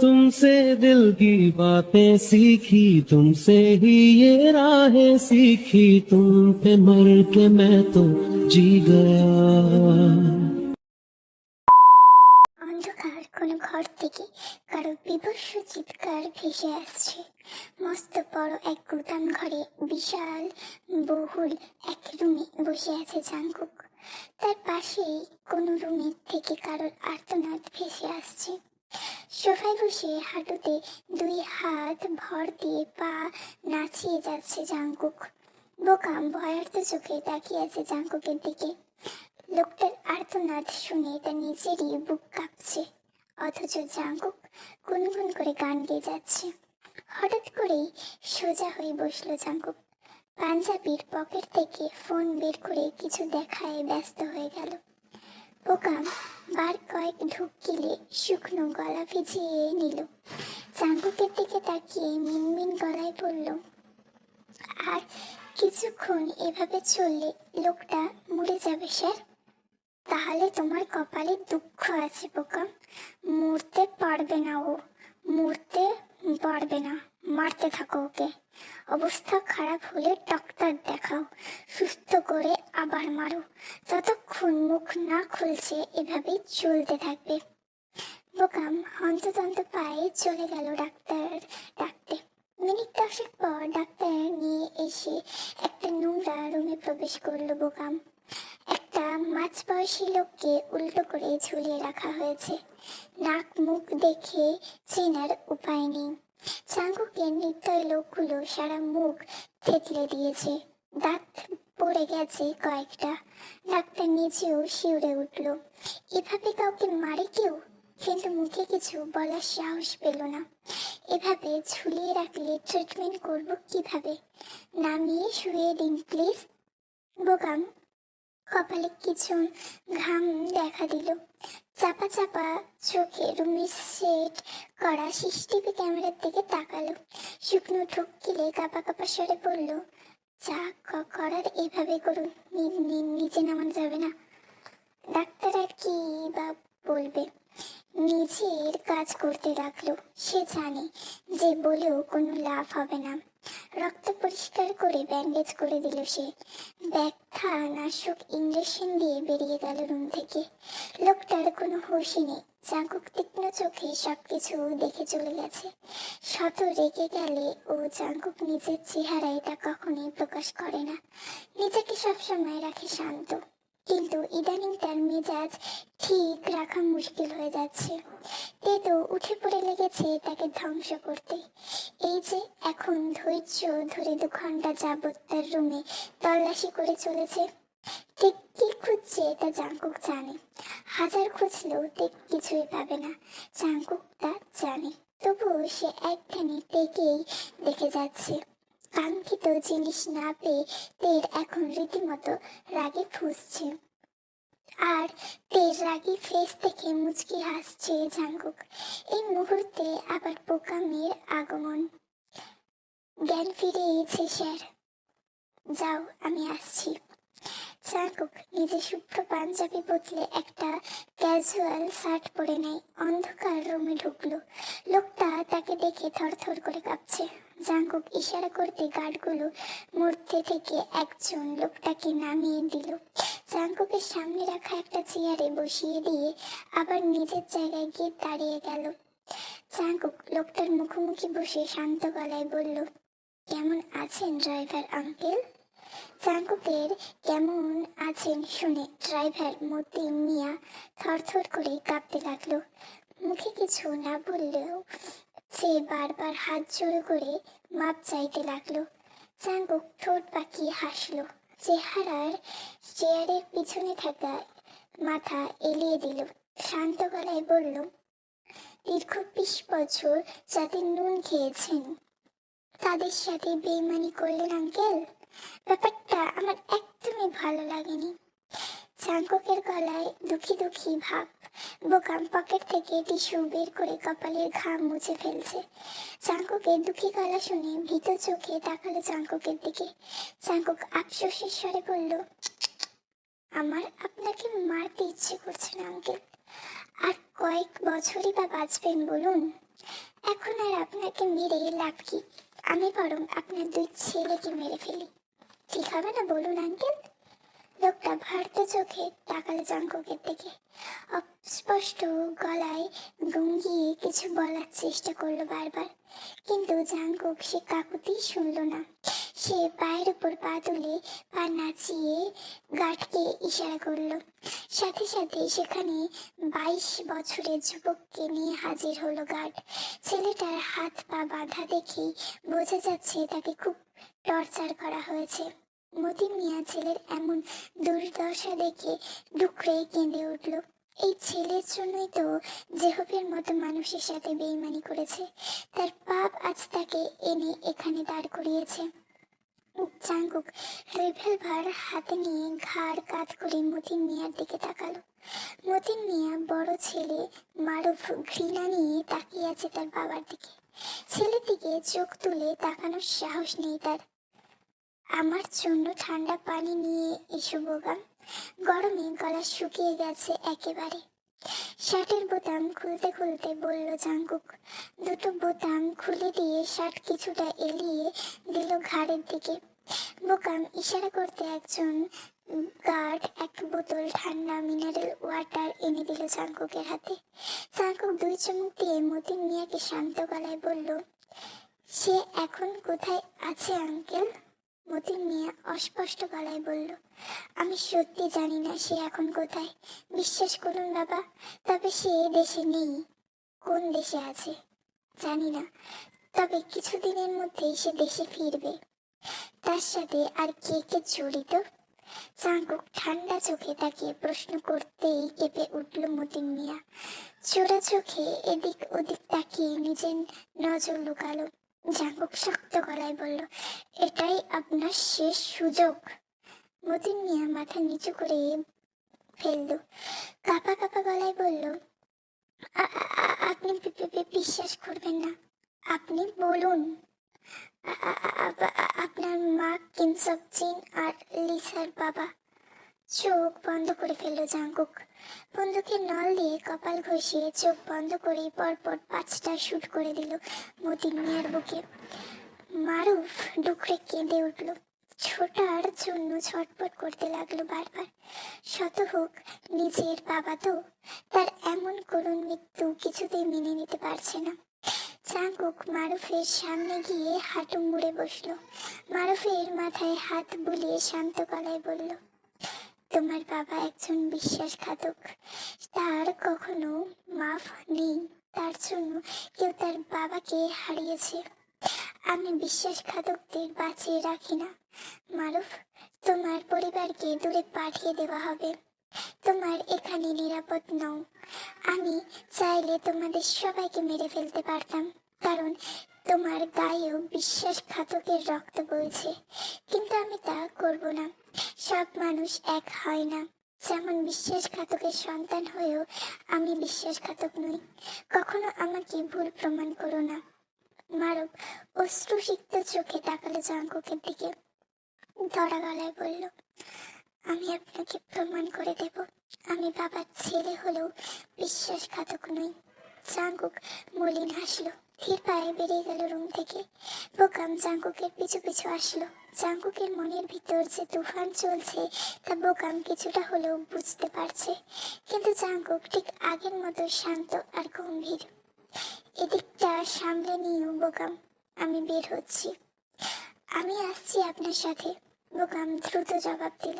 तुमसे दिल की बातें सीखी तुमसे ही ये राहें सीखी तुम पे मर के मैं तो जी गया অন্ধকার কোনো ঘর থেকে কারো বিভৎস চিৎকার ভেসে আসছে মস্ত বড় এক গুদাম ঘরে বিশাল বহুল এক রুমে বসে আছে জাঙ্কুক তার পাশেই কোনো রুমের থেকে কারোর আর্তনাদ ভেসে আসছে সোফায় বসে হাঁটুতে দুই হাত ভর দিয়ে পা নাচিয়ে যাচ্ছে জাঙ্কুক বোকাম ভয়ার্ত চোখে তাকিয়ে আছে জাঙ্কুকের দিকে। লোকটার আর্তনাদ শুনে তার নিজেরই বুক কাঁপছে। অথচ জাঙ্কুক গুনগুন করে গান গেয়ে যাচ্ছে। হঠাৎ করেই সোজা হয়ে বসল জাঙ্কুক পাঞ্জাবির পকেট থেকে ফোন বের করে কিছু দেখায় ব্যস্ত হয়ে গেল। পোকাম বার কয়েক ঢুক গিলে শুকনো গলা ভিজিয়ে নিল। জাঙ্কুকের দিকে তাকিয়ে মিনমিন গলায় বলল, আর কিছুক্ষণ এভাবে চললে লোকটা মরে যাবে, স্যার? তাহলে তোমার কপালে দুঃখ আছে বোকা মরতে পারবে না ও। মরতে পারবে না। মারতে থাকো ওকে। অবস্থা খারাপ হলে ডাক্তার দেখাও, সুস্থ করে আবার মারো। যতক্ষণ মুখ না খুলছে, এভাবেই চলতে থাকবে। বোকাম হন্তদন্ত পায়ে চলে গেল ডাক্তার ডাকতে। মিনিট দশেক পর ডাক্তার নিয়ে এসে একটা নোংরা রুমে প্রবেশ করল বোকাম। একটা মাঝবয়সী লোককে উল্টো করে ঝুলিয়ে রাখা হয়েছে। নাক মুখ দেখে চেনার উপায় নেই। চাঙ্গুকে নির্দয় লোকগুলো সারা মুখ থেতলে দিয়েছে। দাঁত পড়ে গেছে কয়েকটা। ডাক্তার নিজেও শিউরে উঠল। এভাবে কাউকে মারে কেউ? কিন্তু মুখে কিছু বলার সাহস পেল না। এভাবে ঝুলিয়ে রাখলে ট্রিটমেন্ট করব কীভাবে? নামিয়ে শুয়ে দিন প্লিজ বোকাম কপালে কিছু ঘাম দেখা দিল। চাপা চাপা চোখে রুমের সেট করা সিসিটিভি ক্যামেরার দিকে তাকালো। শুকনো ঠোক গিলে কাপা কাপা স্বরে বলল যা করার এইভাবে করুন নিচে নামানো যাবে না। ডাক্তার আর কি বা বলবে? নিজের কাজ করতে লাগল, সে জানে যে বলেও কোনো লাভ হবে না। রক্ত পরিষ্কার করে ব্যান্ডেজ করে দিল সে। ব্যথা নাশুক ইঞ্জেকশন দিয়ে বেরিয়ে গেল রুম থেকে। লোকটার কোনো হুঁশই নেই। চাকুক তীক্ষ্ণ চোখে সবকিছু দেখে চলে গেছে। শত রেগে গেলে ও চাকুক নিজের চেহারায় তা কখনোই প্রকাশ করে না। নিজেকে সবসময় রাখে শান্ত। কিন্তু ইদানিং তার মেজাজ ঠিক রাখা মুশকিল হয়ে যাচ্ছে। তে তো উঠে পড়ে লেগেছে তাকে ধ্বংস করতে। এই যে এখন ধৈর্য ধরে দু ঘণ্টা যাবৎ তার রুমে তল্লাশি করে চলেছে। ঠিক কি খুঁজছে তা জাঙ্কুক জানে। হাজার খুঁজলেও ঠিক কিছুই পাবে না। জাঙ্কুক তা জানে। তবুও সে একখানে টেকেই দেখে যাচ্ছে। কাঙ্ক্ষিত জিনিস না পেয়ে তের এখন রীতিমতো রাগে ফুসছে। আর তের রাগি ফেস থেকে মুচকি হাসছে জাঙ্কুক এই মুহূর্তে আবার পোকামের আগমন। জ্ঞান ফিরিয়েছে স্যার। যাও, আমি আসছি। জাঙ্কুক নিজে শুভ্র পাঞ্জাবি বদলে একটা ক্যাজুয়াল শার্ট পরে নেয়। অন্ধকার রুমে ঢুকলো। লোকটা তাকে দেখে থরথর করে কাঁপছে। জাঙ্কুক ইশারা করতে গার্ডগুলো মধ্যে থেকে একজন লোকটাকে নামিয়ে দিল। জাঙ্কুকের সামনে রাখা একটা চেয়ারে বসিয়ে দিয়ে আবার নিজের জায়গায় গিয়ে দাঁড়িয়ে গেল। জাঙ্কুক লোকটার মুখোমুখি বসে শান্ত গলায় বলল, কেমন আছেন ড্রাইভার আঙ্কেল? চাঙ্কুকের কেমন আছেন শুনে ড্রাইভার মতিন মিয়া থরথর করে কাঁপতে লাগল। মুখে কিছু না বললেও সে বারবার হাত জোড়ো করে মাপ চাইতে লাগল। চাঙ্কুক ঠোঁট পাকিয়ে হাসলো। চেহারার চেয়ারের পিছনে থাকা মাথা এলিয়ে দিল। শান্ত গলায় বলল, দীর্ঘ বিশ বছর যাদের নুন খেয়েছেন, তাদের সাথে বেইমানি করলেন আঙ্কেল? ব্যাপারটা আমার একদমই ভালো লাগেনি। চাঙ্ককের গলায় দুঃখী দুঃখী ভাব। বোকাম পকেট থেকে টিস্যু বের করে কপালের ঘাম মুছে ফেলছে। চাঙ্ককের দুঃখী গলা শুনে ভীত চোখে তাকালো চাঙ্ককের দিকে। চাঙ্কক আফসোসের স্বরে বলল, আমার আপনাকে মারতে ইচ্ছে করছে না, আঙ্কেল। আর কয়েক বছরই বা বাঁচবেন, বলুন। এখন আর আপনাকে মেরে লাভ কি? আমি বরং আপনার দুই ছেলেকে মেরে ফেলি। ঠিক হবে না, বলুন, আঙ্কেল? লোকটা ভারত চোখে তাকালো জাঙ্কুকের দিকে অস্পষ্ট গলায় গঙ্গিয়ে কিছু বলার চেষ্টা করল বারবার। কিন্তু জাঙ্কুক সে কাকুতি শুনলো না। সে পায়ের উপর পা তুলে পা নাচিয়ে গাঠকে ইশারা করল। সাথে সাথে সেখানে বাইশ বছরের যুবককে নিয়ে হাজির হলো গার্ড। ছেলেটার হাত পা বাঁধা দেখেই বোঝা যাচ্ছে তাকে খুব টর্চার করা হয়েছে। মতিন মিয়া ছেলের এমন দুর্দশা দেখে ডুকরে কেঁদে উঠল। এই ছেলের জন্যই তো জেহবের মতো মানুষের সাথে বেইমানি করেছে। তার পাপ আজ তাকে এনে এখানে দাঁড় করিয়েছে। চাঙ্গুক রিভলভার হাতে নিয়ে ঘাড় কাত করে মতিন মিয়ার দিকে তাকালো। মতিন মিয়া বড় ছেলে, মারুফ ঘৃণা নিয়ে তাকিয়ে আছে তার বাবার দিকে। ছেলের দিকে চোখ তুলে তাকানোর সাহস নেই তার। আমার জন্য ঠান্ডা পানি নিয়ে এসো বোগাম গরমে গলা শুকিয়ে গেছে একেবারে। শার্টের বোতাম খুলতে খুলতে বলল জাঙ্কুক। দুটো বোতাম খুলে দিয়ে শার্ট কিছুটা এলিয়ে দিল ঘাড়ের দিকে। বোকাম ইশারা করতে একজন গার্ড এক বোতল ঠান্ডা মিনারেল ওয়াটার এনে দিল চাঙ্কুকের হাতে। চাঙ্কুক দুই চুমুক দিয়ে মতিন মিয়াকে শান্ত গলায় বলল, সে এখন কোথায় আছে, আঙ্কেল? মতিন মিয়া অস্পষ্ট গলায় বলল, আমি সত্যি জানি না সে এখন কোথায়। বিশ্বাস করুন বাবা, তবে সে দেশে নেই। কোন দেশে আছে? জানি না। তবে কিছুদিনের মধ্যেই সে দেশে ফিরবে। তার সাথে আর কে কে জড়িত? চাঙ্কুক ঠান্ডা চোখে তাকিয়ে প্রশ্ন করতেই কেঁপে উঠল মতিন মিয়া। চোরা চোখে এদিক ওদিক তাকিয়ে নিজের নজর লুকালো। জাঙ্কুক শক্ত গলায় বলল, এটাই আপনার শেষ সুযোগ। মতিন মিয়া মাথা নিচু করে ফেলল, কাপা কাপা গলায় বলল, "আ- আ- আ- আপনি বিশ্বাস করবেন না, আপনি বলুন। আপনার মা কিমসক চিন আর লিসার বাবা চোখ বন্ধ করে ফেলল জাঙ্কুক। বন্দুকের নল দিয়ে কপাল ঘষিয়ে চোখ বন্ধ করে পরপর পাঁচটা শুট করে দিল মতিন মিয়ার বুকে। মারুফ ডুকরে কেঁদে উঠল। ছোটার জন্য ছটপট করতে লাগল বারবার। শত হোক নিজের বাবা তো তার এমন করুণ মৃত্যু কিছুতেই মেনে নিতে পারছে না। চাঙ্কুক মারুফের সামনে গিয়ে হাঁটু মুড়ে বসল। মারুফের মাথায় হাত বুলিয়ে শান্ত গলায় বলল তোমার বাবা একজন বিশ্বাসঘাতক। তার কখনো মাফ নেই। তার জন্য কেউ তার বাবাকে হারিয়েছে। আমি বিশ্বাসঘাতকদের বাঁচিয়ে রাখি না। মারুফ, তোমার পরিবারকে দূরে পাঠিয়ে দেওয়া হবে। তোমার এখানে নিরাপদ নও। আমি চাইলে তোমাদের সবাইকে মেরে ফেলতে পারতাম। কারণ তোমার গায়েও বিশ্বাসঘাতকের রক্ত বইছে, কিন্তু আমি তা করব না। সব মানুষ এক হয় না। যেমন বিশ্বাসঘাতকের সন্তান হয়েও আমি বিশ্বাসঘাতক নই। কখনো আমাকে ভুল প্রমাণ করো না। মারব অশ্রুসিক্ত চোখে তাকালো জাঙ্কুকের দিকে। ধরা গলায় বলল, আমি আপনাকে প্রমাণ করে দেব। আমি বাবার ছেলে হলেও বিশ্বাসঘাতক নই। জাঙ্কুক মলিন হাসলো। ধীর পায়ে বেরিয়ে গেল রুম থেকে। বোকাম জাঙ্কুকের পিছু পিছু আসলো। জাঙ্কুকের মনের ভিতর যে তুফান চলছে, তা বোকাম কিছুটা হলেও বুঝতে পারছে। কিন্তু জাঙ্কুক ঠিক আগের মতো শান্ত আর গম্ভীর। এদিকটা সামলে নিয়েও বোকাম আমি বের হচ্ছি। আমি আসছি আপনার সাথে বোকাম দ্রুত জবাব দিল।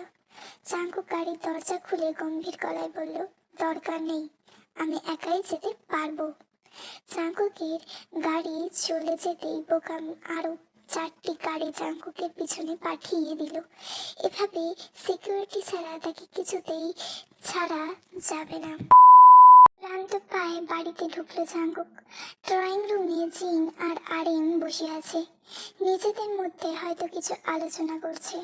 চাঙ্কু গাড়ির দরজা খুলে গম্ভীর গলায় বলল, দরকার নেই, আমি একাই যেতে পারব। চাঙ্কুকের গাড়ি চলে যেতেই বোকাম আরও চারটি গাড়ি চাঙ্কুকের পিছনে পাঠিয়ে দিল। এভাবে সিকিউরিটি ছাড়া তাকে কিছুতেই ছাড়া যাবে না। ক্লান্ত পায়ে বাড়িতে ঢুকলো জাঙ্কুক। ড্রয়িং রুমে জিন আর আরেন বসে আছে। নিজেদের মধ্যে হয়তো কিছু আলোচনা করছে।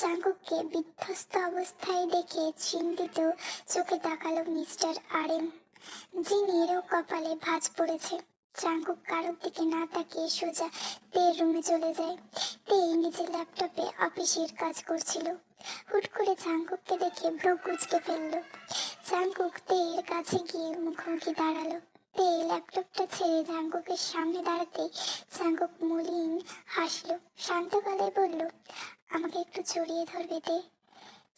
জাঙ্কুককে বিধ্বস্ত অবস্থায় দেখে চিন্তিত চোখে তাকালো মিস্টার আরেন। জিনেরও কপালে ভাঁজ পড়েছে, জাঙ্কুক কারোর দিকে না তাকিয়ে সোজা তের রুমে চলে যায়। তে নিজের ল্যাপটপে অফিসের কাজ করছিল। হুট করে জাঙ্কুককে দেখে ভ্রু কুচকে ফেলল। জাঙ্কুক তের কাছে গিয়ে মুখোমুখি দাঁড়াল। তে ল্যাপটপটা ছেড়ে জাঙ্গুকের সামনে দাঁড়াতে জাঙ্গুক মলিন হাসলো। শান্ত গলায় বলল, আমাকে একটু জড়িয়ে ধরবে তে?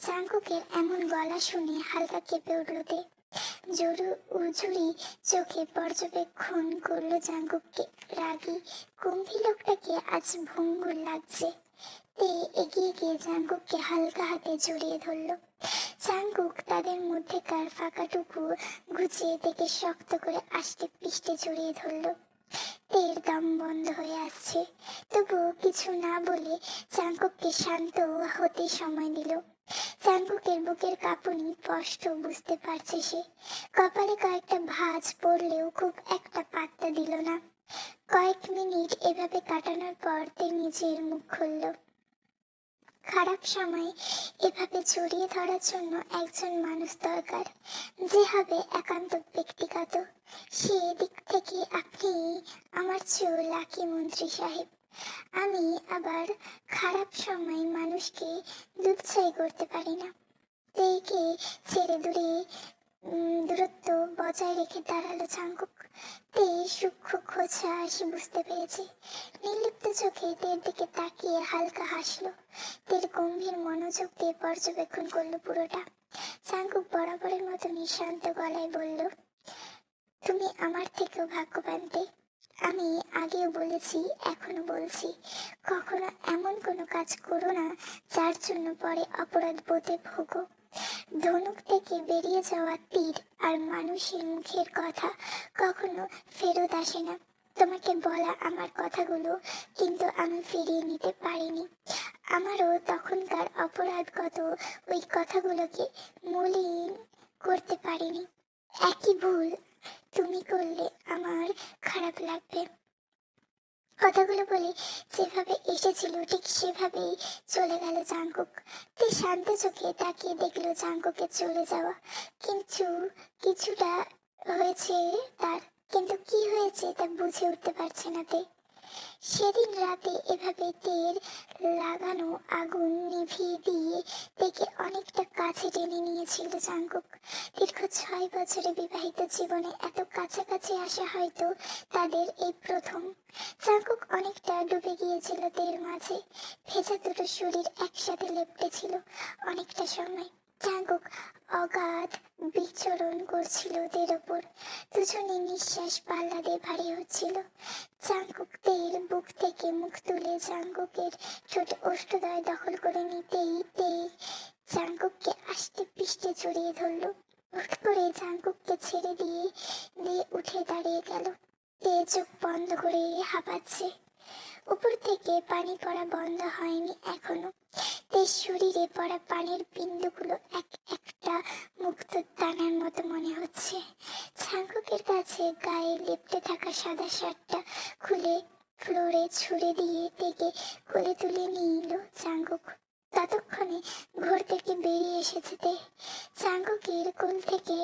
জাঙ্গুকের এমন গলা শুনে হালকা কেঁপে উঠল তে। জরু উজুরি চোখে পর্যবেক্ষণ করল জাঙ্গুককে। রাগী গম্ভীর লোকটাকে আজ ভঙ্গুর লাগছে। তে এগিয়ে গিয়ে জাঙ্গুককে হালকা হাতে জড়িয়ে ধরলো। তাদের মধ্যেকার ফাঁকাটুকু গুছিয়ে থেকে শক্ত করে আষ্টে পিষ্টে জড়িয়ে ধরলো। তের দম বন্ধ হয়ে আসছে। তবুও কিছু না বলে চাঙ্কুককে শান্ত হতে সময় দিল। বুকের স্পষ্ট, বুঝতে পারছে সে। কপালে কয়েকটা ভাঁজ পড়লেও খুব একটা পাত্তা দিল না। কয়েক মিনিট এভাবে কাটানোর পর নিজের মুখ খুলল। খারাপ সময় এভাবে জড়িয়ে ধরার জন্য একজন মানুষ দরকার, যে হবে একান্ত ব্যক্তিগত। সে দিক থেকে আপনি আমার চেয়েও লাকি মন্ত্রী সাহেব। আমি আবার খারাপ সময় মানুষকে দুচ্ছাই করতে পারি না। তেকে ছেড়ে দূরে দূরত্ব বজায় রেখে দাঁড়াল চাঙ্কুক তে সূক্ষ্ম খোঁজা আসি বুঝতে পেরেছে। নির্লিপ্ত চোখে তের দিকে তাকিয়ে হালকা হাসলো। তের গম্ভীর মনোযোগ দিয়ে পর্যবেক্ষণ করল পুরোটা। চাঙ্কুক বরাবরের মতো নিঃশান্ত গলায় বলল, তুমি আমার থেকেও ভাগ্যবান আমি আগেও বলেছি এখনও বলছি, কখনো এমন কোনো কাজ করো না যার জন্য পরে অপরাধ বোধে ভোগো। ধনুক থেকে বেরিয়ে যাওয়া তীর আর মানুষের মুখের কথা কখনো ফেরত আসে না। তোমাকে বলা আমার কথাগুলো কিন্তু আমি ফিরিয়ে নিতে পারিনি। আমারও তখনকার অপরাধগত ওই কথাগুলোকে মলিন করতে পারিনি। একই ভুল তুমি করলে আমার খারাপ লাগবে। কথাগুলো বলে যেভাবে এসেছিল, ঠিক সেভাবেই চলে গেল জাঙ্কুক। তে শান্ত চোখে তাকিয়ে দেখল জাঙ্কুকে চলে যাওয়া। কিন্তু কিছুটা হয়েছে তার, কিন্তু কি হয়েছে তা বুঝে উঠতে পারছে না তে। সেদিন রাতে এভাবে তেল লাগানো আগুন নিভিয়ে দিয়ে তেকে অনেকটা কাছে টেনে নিয়েছিল জাঙ্কুক দীর্ঘ ছয় বছরে বিবাহিত জীবনে এত কাছাকাছি আসা হয়তো তাদের এই প্রথম। জাঙ্কুক অনেকটা ডুবে গিয়েছিল তের মাঝে। ভেজা দুটো শরীর একসাথে লেপটেছিল অনেকটা সময়। জাঙ্কুক অগাধ বিচরণ করছিল ওদের ওপর। দুজনে নিঃশ্বাস পাল্লা দিয়ে ভারী হচ্ছিল। জাঙ্কুক তের বুক থেকে মুখ তুলে জাঙ্কুকের ছোট অষ্টদয় দখল করে নিতেই তে জাঙ্কুককে আষ্টে পিষ্টে জড়িয়ে ধরলো। হুট করে জাঙ্কুককে ছেড়ে দিয়ে দিয়ে উঠে দাঁড়িয়ে গেল। তে চোখ বন্ধ করে হাঁপাচ্ছে। উপর থেকে পানি পড়া বন্ধ হয়নি এখনও। তে শরীরে পড়া পানির বিন্দুগুলো এক একটা মুক্ত দানার মতো মনে হচ্ছে। ছাঙ্কুকের কাছে গায়ে লেপটে থাকা সাদা শার্টটা খুলে ফ্লোরে ছুড়ে দিয়ে থেকে কোলে তুলে নিল চাঙ্গুক ততক্ষণে ঘর থেকে বেরিয়ে এসেছে তে। চাঙ্গুকের কোল থেকে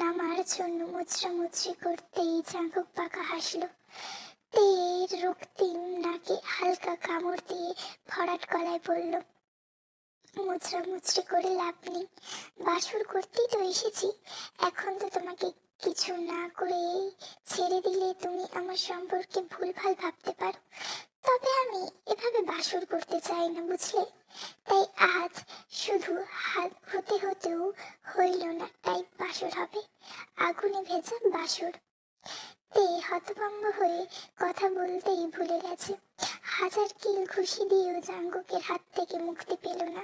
নামার জন্য মুচড়া মুচড়ি করতেই চাঙ্গুক পাকা হাসলো। তের রক্তিম নাকে হালকা কামড় দিয়ে ভরাট গলায় বলল মুচড়া মুচড়ি করে লাভ নেই। বাসর করতেই তো এসেছি। এখন তো তোমাকে কিছু না করে ছেড়ে দিলে তুমি আমার সম্পর্কে ভুলভাল ভাবতে পারো। তবে আমি এভাবে বাসর করতে চাই না, বুঝলে? তাই আজ শুধু হাত হতে হতেও হইল না, তাই বাসর হবে। আগুনে ভেজা বাসর। তে হতভম্ব হয়ে কথা বলতেই ভুলে গেছে। হাজার কিল খুশি দিয়েও জাঙ্গুকের হাত থেকে মুক্তি পেল না।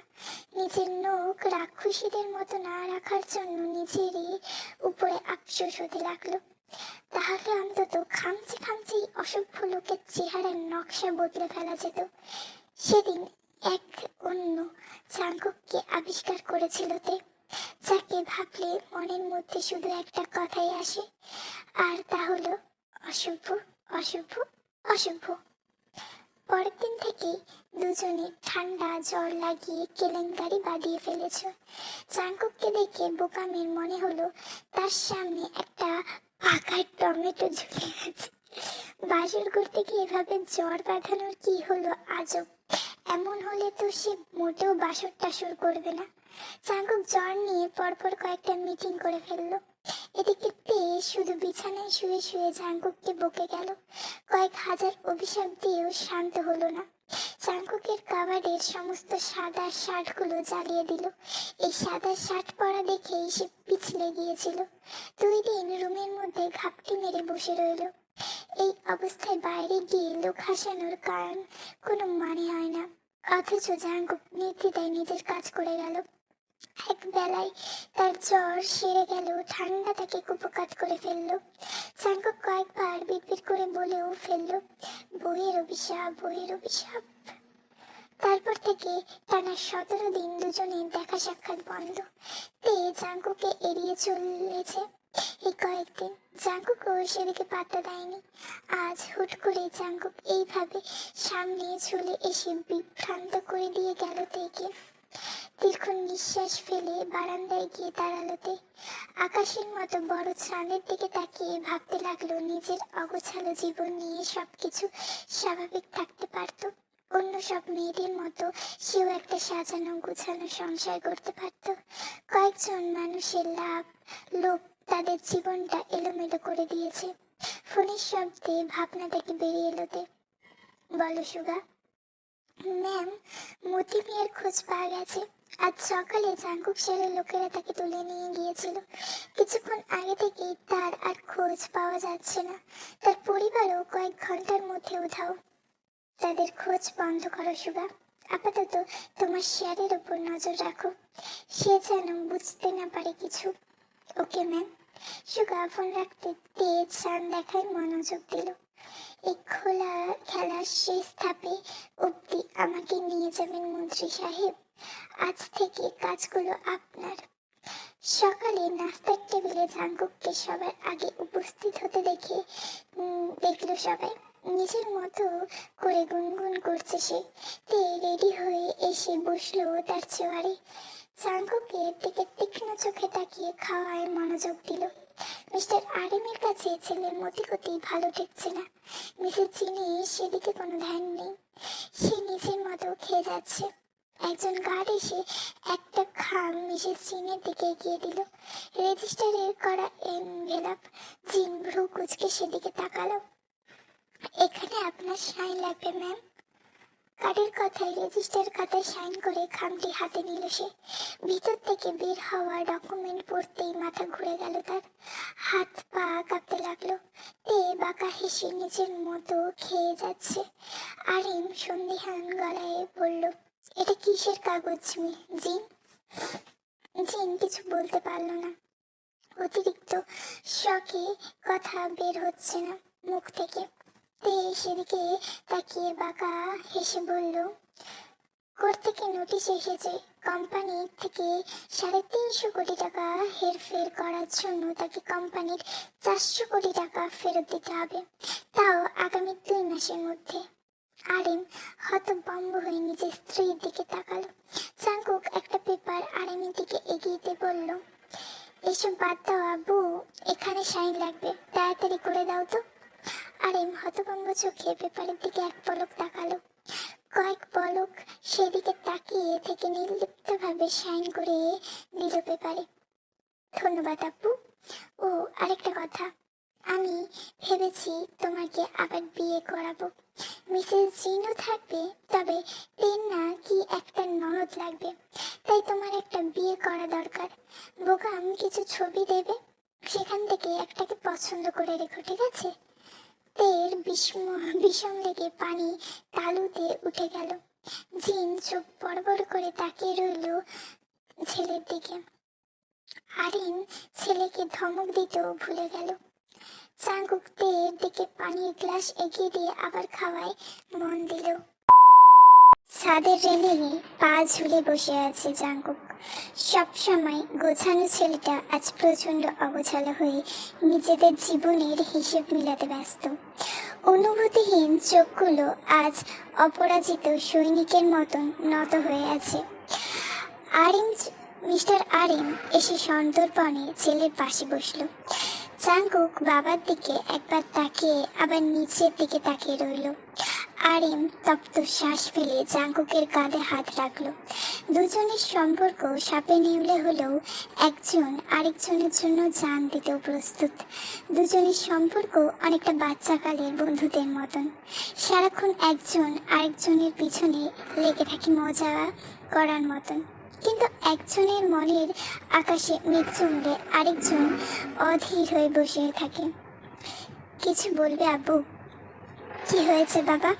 নিজের নখ রাক্ষসীদের মতো না রাখার জন্য নিজেরই উপরে আফসোস হতে লাগল। তাহাকে অন্তত খামচে খামচে অসভ্য লোকের চেহারার নকশা বদলে ফেলা যেত। সেদিন এক অন্য চাঙ্কুককে আবিষ্কার করেছিল তে যাকে ভাবলে মনের মধ্যে শুধু একটা কথাই আসে, আর তা হলো, অশুভ অশুভ অশুভ। পরের দিন থেকে দুজনে ঠান্ডা জ্বর লাগিয়ে কেলেঙ্কারি বাঁধিয়ে ফেলেছ। চাঙ্কুককে দেখে বোকামের মনে হলো, তার সামনে একটা পাকা টমেটো ঝুলে আছে। বাসর করতে গিয়ে এভাবে জ্বর বাঁধানোর কি হলো আজব? এমন হলে তো সে মোটেও বাসর টাসর করবে না। চাঙ্কুক জ্বর নিয়ে পরপর কয়েকটা মিটিং করে ফেলল। এদিকে তে শুধু বিছানায় শুয়ে শুয়ে জাঙ্কুককে বকে গেল। কয়েক হাজার অভিশাপ দিয়েও শান্ত হলো না। জাঙ্কুকের কাবাডের সমস্ত সাদা শার্টগুলো জ্বালিয়ে দিল। এই সাদা শার্ট পরা দেখেই সে পিছলে গিয়েছিল। দুই দিন রুমের মধ্যে ঘাপটি মেরে বসে রইল। এই অবস্থায় বাইরে গিয়ে লোক হাসানোর কারণ কোনো মানে হয় না। অথচ জাঙ্কুক নির্দ্বিধায় নিজের কাজ করে গেল। এক বেলায় তার জ্বর সেরে গেল, ঠান্ডা তাকে কুপকাত করে ফেলল। জাঙ্কুক কয়েকবার বিড়বিড় করে বলেও ফেলল, বইয়ের অভিশাপ বইয়ের অভিশাপ। তারপর থেকে টানা সতেরো দিন দুজনে দেখা সাক্ষাৎ বন্ধ। তে জাঙ্কুকে এড়িয়ে চলেছে এই কয়েকদিন। জাঙ্কুকও সেদিকে পাত্তা দেয়নি। আজ হুট করে জাঙ্কুক এইভাবে সামনে চলে এসে বিভ্রান্ত করে দিয়ে গেল তেকে দীর্ঘ নিঃশ্বাস ফেলে বারান্দায় গিয়ে দাঁড়ালোতে। আকাশের মতো বড় চাঁদের দিকে তাকিয়ে ভাবতে লাগল, নিজের অগোছালো জীবন নিয়ে সবকিছু স্বাভাবিক থাকতে পারত। অন্য সব মেয়েদের মতো সেও একটা সাজানো, গোছানো সংসার করতে পারত। কয়েকজন মানুষের লাভ, লোভ তাদের জীবনটা এলোমেলো করে দিয়েছে। ফোনের শব্দে ভাবনা থেকে বেরিয়ে এলোতে। বলো সুগা ম্যাম মতি মিয়ার খোঁজ পাওয়া গেছে। আজ সকালে জাঙ্কুক শেরের লোকেরা তাকে তুলে নিয়ে গিয়েছিল। কিছুক্ষণ আগে থেকেই তার আর খোঁজ পাওয়া যাচ্ছে না। তার পরিবারও কয়েক ঘণ্টার মধ্যে উধাও। তাদের খোঁজ বন্ধ করো সুগা আপাতত তোমার শেয়ারের উপর নজর রাখো। সে যেন বুঝতে না পারে কিছু। ওকে ম্যাম সুগা ফোন রাখতে তেজ চান দেখায় মনোযোগ দিল। এই খোলা খেলার শেষ ধাপে অবধি আমাকে নিয়ে যাবেন মন্ত্রী সাহেব। আজ থেকে কাজগুলো আপনার। সকালে নাস্তার টেবিলে জাঙ্কুককে সবার আগে উপস্থিত হতে দেখে দেখল সবাই। নিজের মতো করে গুনগুন করছে সে। তে রেডি হয়ে এসে বসল তার চেয়ারে। জাঙ্কুকের দিকে তীক্ষ্ণ চোখে তাকিয়ে খাওয়ায় মনোযোগ দিল। মিস্টার আরিমের কাছে ছেলের মতিগতি ভালো ঠেকছে না। মিসেস চিনি সেদিকে কোনো ধ্যান নেই। সে নিজের মতো খেয়ে যাচ্ছে। একজন গার্ড এসে একটা খাম মিসেস চিনের দিকে এগিয়ে দিল। রেজিস্টারের করা এনভেলাপ জিন ভ্রু কুচকে সেদিকে তাকালো। এখানে আপনার সাইন লাগবে ম্যাম কার্ডের কথায় রেজিস্টার খাতায় সাইন করে খামটি হাতে নিল সে। ভিতর থেকে বের হওয়া ডকুমেন্ট পড়তেই মাথা ঘুরে গেল তার। হাত পা কাঁপতে লাগল। তে বাঁকা হেসে নিজের মতো খেয়ে যাচ্ছে। আরিম সন্দিহান গলায় বলল, এটা কিসের কাগজ জিন? জিন কিছু বলতে পারল না। অতিরিক্ত শখে কথা বের হচ্ছে না মুখ থেকে। তে সেদিকে তাকিয়ে বাঁকা হেসে বলল থেকে নোটিশ এসেছে? কোম্পানি থেকে সাড়ে তিনশো কোটি টাকা হেরফের করার জন্য তাকে কোম্পানির চারশো কোটি টাকা ফেরত দিতে হবে। তাও আগামী দুই মাসের মধ্যে। আরিম হতবম্ব হয়ে নিজের স্ত্রীর দিকে তাকালো। চাঙ্কুক একটা পেপার আরিমের দিকে এগিয়ে দিয়ে বলল, এসব বাদ দাও আব্বু, এখানে সাইন লাগবে। তাড়াতাড়ি করে দাও তো। আরিম হতভম্ব চোখে পেপারের দিকে এক পলক তাকালো। কয়েক পলক সেদিকে তাকিয়ে থেকে নির্লিপ্তভাবে সাইন করে দিল পেপারে। ধন্যবাদ আপু ও, আরেকটা কথা। আমি ভেবেছি তোমাকে আবার বিয়ে করাবো। মিসেস জিনও থাকবে, তবে তিন না কি একটা ননদ লাগবে। তাই তোমার একটা বিয়ে করা দরকার। বোকাম কিছু ছবি দেবে। সেখান থেকে একটাকে পছন্দ করে রেখো, ঠিক আছে? তের বিষম লেগে পানি তালুতে উঠে গেল। জিন চোখ বড় করে তাকিয়ে রইল ছেলের দিকে। আরিন ছেলেকে ধমক দিতেও ভুলে গেল। চাঙ্গুকদের দিকে পানির গ্লাস এগিয়ে দিয়ে আবার খাওয়ায় মন দিল। ছাদের রেলিংয়ে পা ঝুলে বসে আছে জাঙ্কুক। সবসময় গোছানো ছেলেটা আজ প্রচণ্ড অগোছালো হয়ে নিজেদের জীবনের হিসেব মিলাতে ব্যস্ত। অনুভূতিহীন চোখগুলো আজ অপরাজিত সৈনিকের মতন নত হয়ে আছে। আরিম মিস্টার আরিম এসে সন্তর্পণে ছেলের পাশে বসল। চাঙ্কুক বাবার দিকে একবার তাকিয়ে আবার নিচের দিকে তাকিয়ে রইল। আরিম তপ্ত শ্বাস ফেলে জাঙ্কুকের কাঁধে হাত রাখল। দুজনের সম্পর্ক সাপে নেউলে হলেও একজন আরেকজনের জন্য জান দিতেও প্রস্তুত। দুজনের সম্পর্ক অনেকটা বাচ্চাকালের বন্ধুদের মতন। সারাক্ষণ একজন আরেকজনের পিছনে লেগে থাকি মজা করার মতন। কিন্তু একজনের মনের আকাশে মেঘ জমলে আরেকজন অধীর হয়ে বসে থাকে। কিছু বলবে আব্বু? কি হয়েছে বাবা?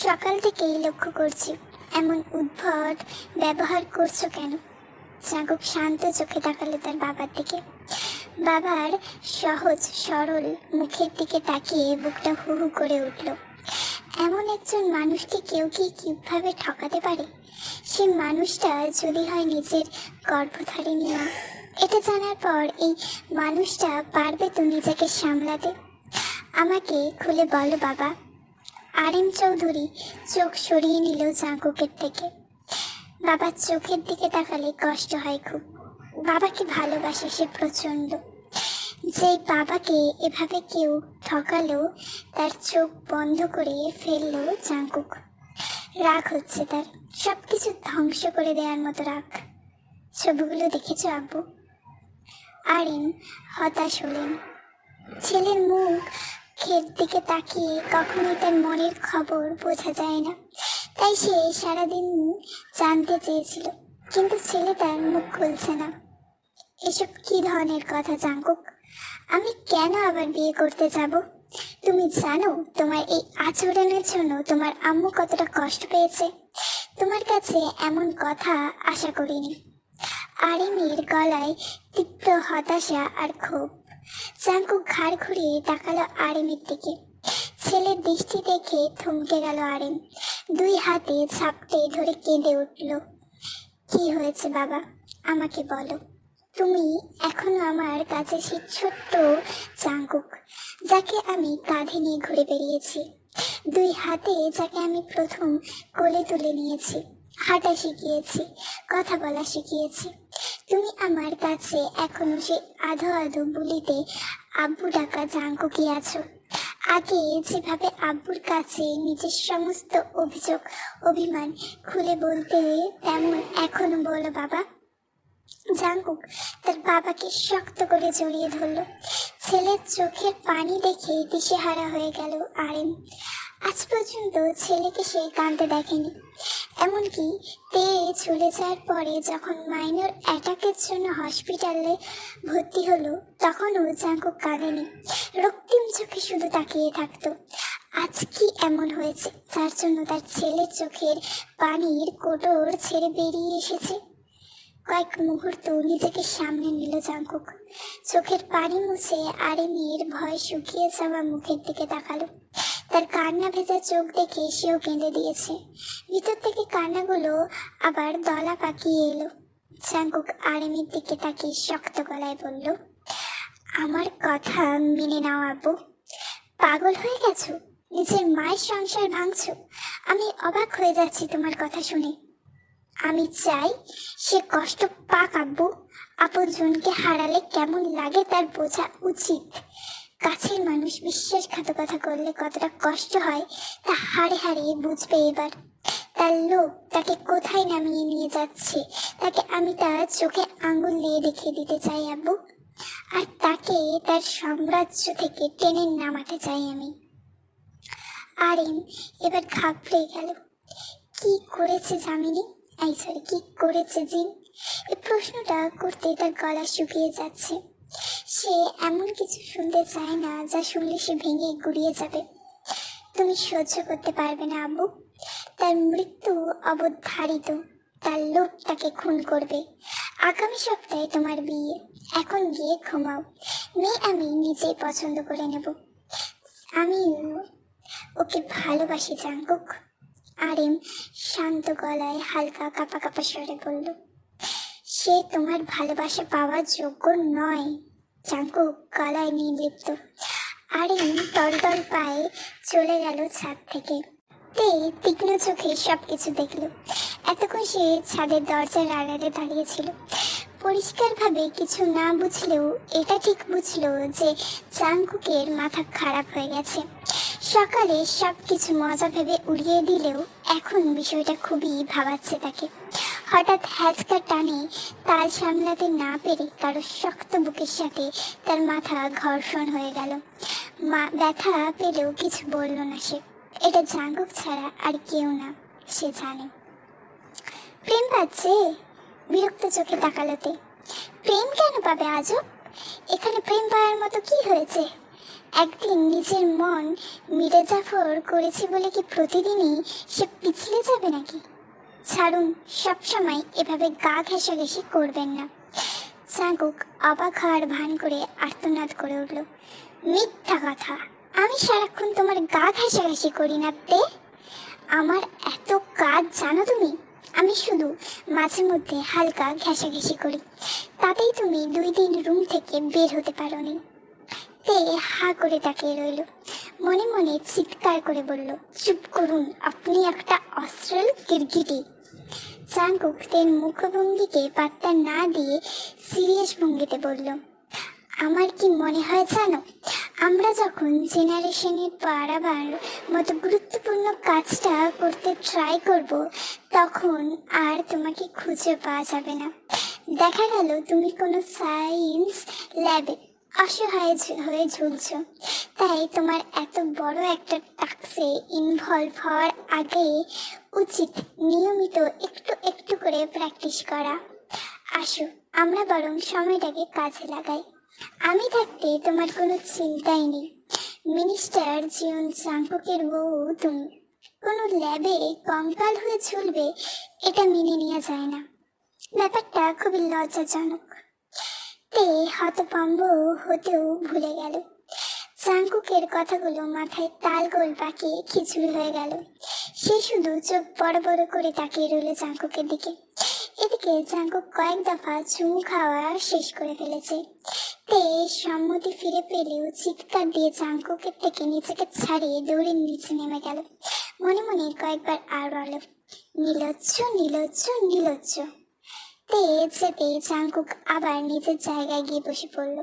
সকাল থেকেই লক্ষ্য করছি, এমন উদ্ভট ব্যবহার করছ কেন? জাগক শান্ত চোখে তাকালো তার বাবার দিকে। বাবার সহজ, সরল মুখের দিকে তাকিয়ে বুকটা হু হু করে উঠল। এমন একজন মানুষকে কেউ কি কীভাবে ঠকাতে পারে? সে মানুষটা যদি হয় নিজের গর্ভধারিণী মা এটা জানার পর এই মানুষটা পারবে তো নিজেকে সামলাতে? আমাকে খুলে বলো বাবা। আরিম চৌধুরী চোখ সরিয়ে নিল জাঁকুকের থেকে বাবার চোখের দিকে তাকালে কষ্ট হয় খুব। বাবাকে ভালোবাসে সে প্রচণ্ড। যেই বাবাকে এভাবে কেউ ঠকালো, তার চোখ বন্ধ করে ফেলল জাঁকুক রাগ হচ্ছে তার। সব কিছু ধ্বংস করে দেওয়ার মতো রাগ। ছবিগুলো দেখেছ আব্বু? আরিম হতাশ হলেন। ছেলের মুখ খের দিকে তাকিয়ে কখনোই তার মনের খবর বোঝা যায় না। তাই সে সারাদিন জানতে চেয়েছিল, কিন্তু ছেলে তার মুখ খুলছে না। এসব কি ধরনের কথা, জাঙ্কুক? আমি কেন আবার বিয়ে করতে যাব? তুমি জানো, তোমার এই আচরণের জন্য তোমার আম্মু কতটা কষ্ট পেয়েছে। তোমার কাছে এমন কথা আশা করিনি। আরিমের গলায় তীব্র হতাশা আর ক্ষোভ। জাঙ্কু ঘাড় ঘুরিয়ে তাকালো আরেমের দিকে। ছেলের দৃষ্টি দেখে থমকে গেল আরেম দুই হাতে ঝাপটে ধরে কেঁদে উঠল, কি হয়েছে বাবা? আমাকে বলো। তুমি এখনও আমার কাছে সেই ছোট্ট চাঙ্কুক যাকে আমি কাঁধে নিয়ে ঘুরে বেরিয়েছি দুই হাতে যাকে আমি প্রথম কোলে তুলে নিয়েছি। হাঁটা শিখিয়েছি, কথা বলা শিখিয়েছি। তুমি আমার কাছে এখনও সে আধো আধো বলিতে আব্বু ডাকা জাঙ্কুকি আছো। আগে যেভাবে আব্বুর কাছে নিজের সমস্ত অভিযোগ, অভিমান খুলে বলতে তেমন এখনও বলো বাবা। জাঙ্কুক তার বাবাকে শক্ত করে জড়িয়ে ধরলো। ছেলের চোখের পানি দেখে দিশেহারা হয়ে গেল আরেম। আজ পর্যন্ত ছেলেকে সেই কাঁদতে দেখেনি। এমনকি তে চলে যাওয়ার পরে যখন মাইনর অ্যাটাকের জন্য হসপিটালে ভর্তি হলো, তখনও জাঙ্কুক কাঁদেনি। রক্তিম চোখে শুধু তাকিয়ে থাকতো। আজ কি এমন হয়েছে যার জন্য তার ছেলের চোখের পানির কোটর ছেড়ে বেরিয়ে এসেছে? কয়েক মুহূর্ত নিজেকে সামনে নিল জাঙ্কুক। চোখের পানি মুছে আরে মেয়ের ভয় শুকিয়ে যাওয়া মুখের দিকে তাকালো। তার কান্না ভেজা চোখ দেখে সেও কেঁদে দিয়েছে। ভিতর থেকে কান্নাগুলো আবার দলা পাকিয়ে এলো। জাঙ্কুক আরেমের দিকে তাকে শক্ত গলায় বলল, আমার কথা মেনে নাও, আব্বু। পাগল হয়ে গেছো? নিজের মায়ের সংসার ভাঙছো? আমি অবাক হয়ে যাচ্ছি তোমার কথা শুনে। আমি চাই সে কষ্ট পাক, আব্বু। আপনজনকে হারালে কেমন লাগে তার বোঝা উচিত। কাছের মানুষ বিশ্বাসঘাতকতা করলে কতটা কষ্ট হয়, তা হাড়ে হাড়ে বুঝবে এবার। তার লোক তাকে কোথায় নামিয়ে নিয়ে যাচ্ছে? তাকে আমি তার চোখে আঙুল দিয়ে দেখিয়ে দিতে চাই, আব্বু। আর তাকে তার সাম্রাজ্য থেকে টেনে নামাতে চাই আমি। আরিম এবার ঘাবড়ে গেল। কি করেছে জামিনী এই সরি, কি করেছে জিন? এই প্রশ্নটা করতে তার গলা শুকিয়ে যাচ্ছে। সে এমন কিছু শুনতে চায় না যা শুনলে সে ভেঙে গুড়িয়ে যাবে। তুমি সহ্য করতে পারবে না, আব্বু। তার মৃত্যু অবধারিত। তার লোক তাকে খুন করবে। আগামী সপ্তাহে তোমার বিয়ে। এখন গিয়ে ঘুমাও। মেয়ে আমি নিজেই পছন্দ করে নেব। আমি ওকে ভালোবাসি, জাঙ্কুক। আরিম শান্ত গলায় হালকা কাপা কাপা স্বরে বলল, সে তোমার ভালোবাসা পাওয়ার যোগ্য নয়। চাঙ্কু গলায় নিয়ে নির্লিপ্ত। আরিম টলটল পায়ে চলে গেল ছাদ থেকে। তে তীক্ষ্ণ চোখে সবকিছু দেখল। এতক্ষণ সে ছাদের দরজার আড়ালে দাঁড়িয়েছিল পরিষ্কারভাবে কিছু না বুঝলেও এটা ঠিক বুঝলো যে চাঙ্কুকের মাথা খারাপ হয়ে গেছে। সকালে সব কিছু মজা ভেবে উড়িয়ে দিলেও এখন বিষয়টা খুবই ভাবাচ্ছে তাকে। হঠাৎ হ্যাচকা টানে, তাল সামলাতে না পেরে কারও শক্ত বুকের সাথে তার মাথা ঘর্ষণ হয়ে গেল। মা, ব্যথা পেলেও কিছু বলল না সে। এটা জাঙ্গুক ছাড়া আর কেউ না, সে জানে। প্রেম পাচ্ছে বিরক্ত চোখে তাকালোতে। প্রেম কেন পাবে আজও? এখানে প্রেম পাওয়ার মতো কি হয়েছে? একদিন নিজের মন মিরে জাফর করেছে বলে কি প্রতিদিনই সে পিছলে যাবে নাকি? ছাড়ুন, সবসময় এভাবে গা ঘেঁষাঘেঁষি করবেন না। চাঁকুক অবাক হওয়ার ভান করে আর্তনাদ করে উঠল, মিথ্যা কথা, আমি সারাক্ষণ তোমার গা ঘেঁষাঘেঁষি করি না তে আমার এত কাজ জানো তুমি? আমি শুধু মাঝে মধ্যে হালকা ঘেঁষাঘেঁষি করি, তাতেই তুমি দুই দিন রুম থেকে বের হতে পারো নি তে হা করে তাকিয়ে রইল, মনে মনে চিৎকার করে বলল, চুপ করুন, আপনি একটা অস্ত্রেল কিরকিটি চাঙ্কুক তের মুখভঙ্গিকে পাত্তা না দিয়ে সিরিয়াস ভঙ্গিতে বলল, আমার কি মনে হয় জানো, আমরা যখন জেনারেশনের বাড়াবার মতো গুরুত্বপূর্ণ কাজটা করতে ট্রাই করব, তখন আর তোমাকে খুঁজে পাওয়া যাবে না। দেখা গেল তুমি কোনো সায়েন্স ল্যাবে অসহায় হয়ে ঝুলছ। তাই তোমার এত বড় একটা টাস্কে ইনভলভ হওয়ার আগে উচিত নিয়মিত একটু একটু করে প্র্যাকটিস করা। আসো, আমরা বরং সময়টাকে কাজে লাগাই। আমি থাকতে তোমার কোনো চিন্তাই নেই। মিনিস্টার জিয়ন চাঙ্কুকের বউ তুমি। কোনো ল্যাবে কঙ্কাল হয়ে ঝুলবে, এটা মেনে নেওয়া যায় না। ব্যাপারটা খুবই লজ্জাজনক। তে হতভম্ব হতেও ভুলে গেল। চাঙ্কুকের কথাগুলো মাথায় তাল গোল পাকিয়ে খিচুড়ি হয়ে গেল। সে শুধু চোখ বড় বড় করে তাকিয়ে রইল চাঙ্কুকের দিকে। এদিকে চাঙ্কুক কয়েক দফা চুমু খাওয়া শেষ করে ফেলেছে। তে সম্মতি ফিরে পেলেও চিৎকার দিয়ে চাঙ্কুকের থেকে নিজেকে ছাড়িয়ে দৌড়ে নিচে নেমে গেল। মনে মনে কয়েকবার আওড়ালো নীলজ্জ নীলজ্জ নীলজ্জ। তে যেতে চাঙ্কুক আবার নিজের জায়গায় গিয়ে বসে পড়ল।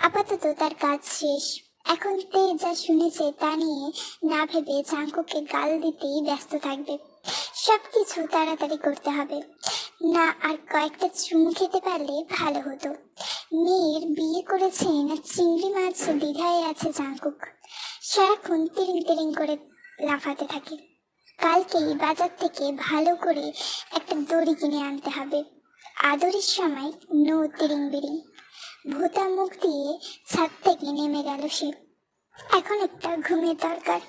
আপাতত তার কাজ শেষ। এখন তে যা শুনেছে তা নিয়ে না ভেবে চাঙ্কুকে গাল দিতেই ব্যস্ত থাকবে। সবকিছু তাড়াতাড়ি করতে হবে। না আর কয়েকটা চুমু খেতে পারলে ভালো হতো। মেয়ের বিয়ে করেছে না চিংড়ি মাছ দ্বিধায় আছে চাঙ্কুক সারাক্ষণ তিরিং তিরিং করে লাফাতে থাকে। কালকেই বাজার থেকে ভালো করে একটা দড়ি কিনে আনতে হবে। আদরের সময় নো তিরিং বিরিং ভূতা মুখ দিয়ে ছাদ থেকে নেমে গেল সে। এখন একটা ঘুমের দরকার।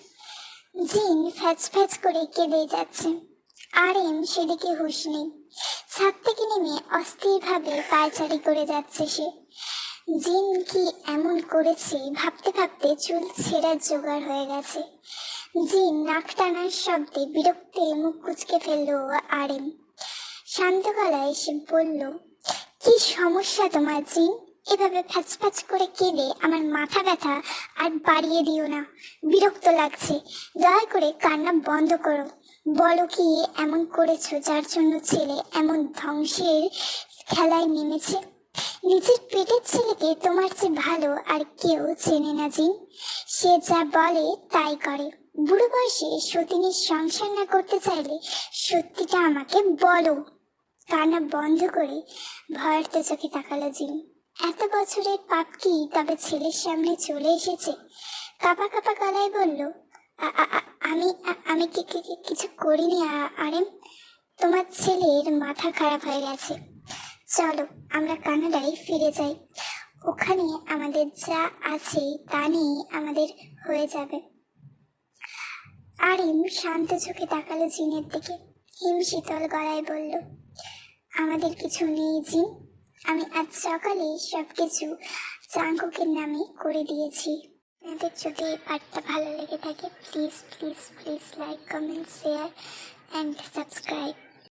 জিন ফ্যাচ ফ্যাচ করে কেঁদে যাচ্ছে। আর এম সেদিকে হুঁশ নেই। ছাদ থেকে নেমে অস্থিরভাবে পায়চারি করে যাচ্ছে সে। জিন কি এমন করেছে ভাবতে ভাবতে চুল ছেঁড়ার জোগাড় হয়ে গেছে। জিন নাক টানার শব্দে বিরক্তে মুখ কুচকে ফেলল আর এম। শান্ত গলায় সে বলল, কি সমস্যা তোমার, জিন? এভাবে ফ্যাচ ফ্যাচ করে কেঁদে আমার মাথা ব্যথা আর বাড়িয়ে দিও না। বিরক্ত লাগছে। দয়া করে কান্না বন্ধ করো। বলো কি এমন করেছ যার জন্য ছেলে এমন ধ্বংসের খেলায় নেমেছে? নিজের পেটের ছেলেকে তোমার চেয়ে ভালো আর কেউ চেনে না জিন সে যা বলে তাই করে। বুড়ো বয়সে সতীনের সংসার না করতে চাইলে সত্যিটা আমাকে বলো। কান্না বন্ধ করে ভয়ার্ত চোখে তাকালো জিন। এত বছরের পাপ কি? তবে ছেলের সামনে চলে এসেছে। কাপা কাপা গলায় বলল, "আ- আ- আ- আমি আমি কিছু করিনি আরেম? তোমার ছেলের মাথা খারাপ হয়ে গেছে। চলো, আমরা কানাডায় ফিরে যাই। ওখানে আমাদের যা আছে তা নিয়ে আমাদের হয়ে যাবে। আরিম শান্ত চোখে তাকালো জিনের দিকে। হিম শীতল গলায় বলল, আমাদের কিছু নেই জিন। আমি আজ সকালে সব কিছু চাঙ্কুকের নামে করে দিয়েছি। আপনাদের যদি এই পার্টটা ভালো লেগে থাকে please please please like comment share and subscribe